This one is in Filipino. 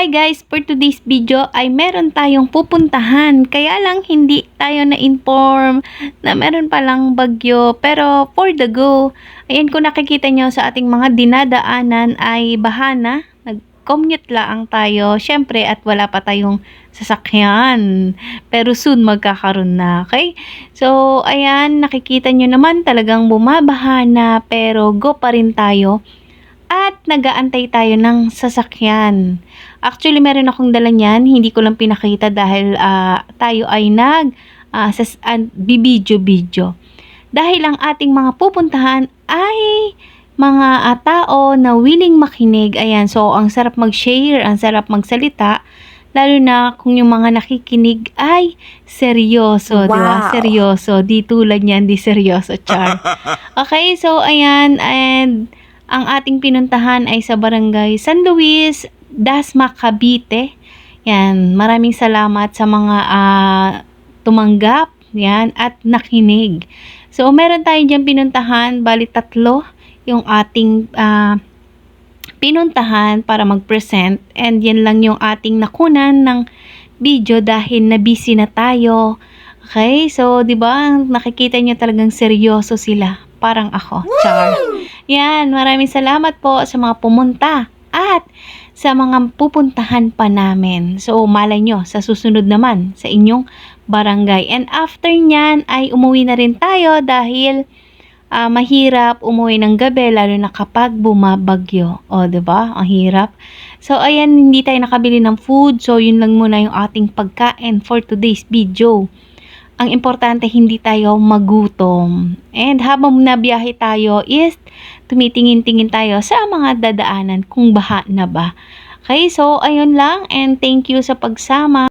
Hi guys, for today's video ay meron tayong pupuntahan. Kaya lang hindi tayo na-inform na meron palang bagyo. Pero for the go, ayan kung nakikita nyo sa ating mga dinadaanan ay bahana. Nag-commute lang tayo. Syempre at wala pa tayong sasakyan. Pero soon magkakaroon na, okay? So, ayan, nakikita nyo naman talagang bumabaha na pero go pa rin tayo. At nagaantay tayo ng sasakyan. Actually, meron akong dala niyan. Hindi ko lang pinakita dahil ah, tayo ay nag uh, sas, an- bibidyo-bidyo. Dahil ang ating mga pupuntahan ay mga ah, tao na willing makinig. Ayan, so ang sarap mag-share, ang sarap magsalita. Lalo na kung yung mga nakikinig ay seryoso, di ba? Wow. Seryoso. Di tulad niyan, di seryoso, char. Okay, so ayan, and ang ating pinuntahan ay sa barangay San Luis, Dasma, Cavite. Yan, maraming salamat sa mga ah, tumanggap, yan, at nakinig. So, meron tayo dyan pinuntahan, bali tatlo, yung ating ah, pinuntahan para mag-present. And yan lang yung ating nakunan ng video dahil na busy na tayo. Okay, so 'di ba nakikita niyo talagang seryoso sila, parang ako. Char. Yan, maraming salamat po sa mga pumunta at sa mga pupuntahan pa namin. So, malay nyo, sa susunod naman, sa inyong barangay. And after nyan, ay umuwi na rin tayo dahil ah, mahirap umuwi ng gabi, lalo na kapag bumabagyo. O, 'di ba Ang hirap. So, ayan, hindi tayo nakabili ng food. So, yun lang muna yung ating pagkain for today's video ang importante hindi tayo magutom. And habang nabiyahe tayo is tumitingin-tingin tayo sa mga dadaanan kung baha na ba. Okay, so ayun lang and thank you sa pagsama.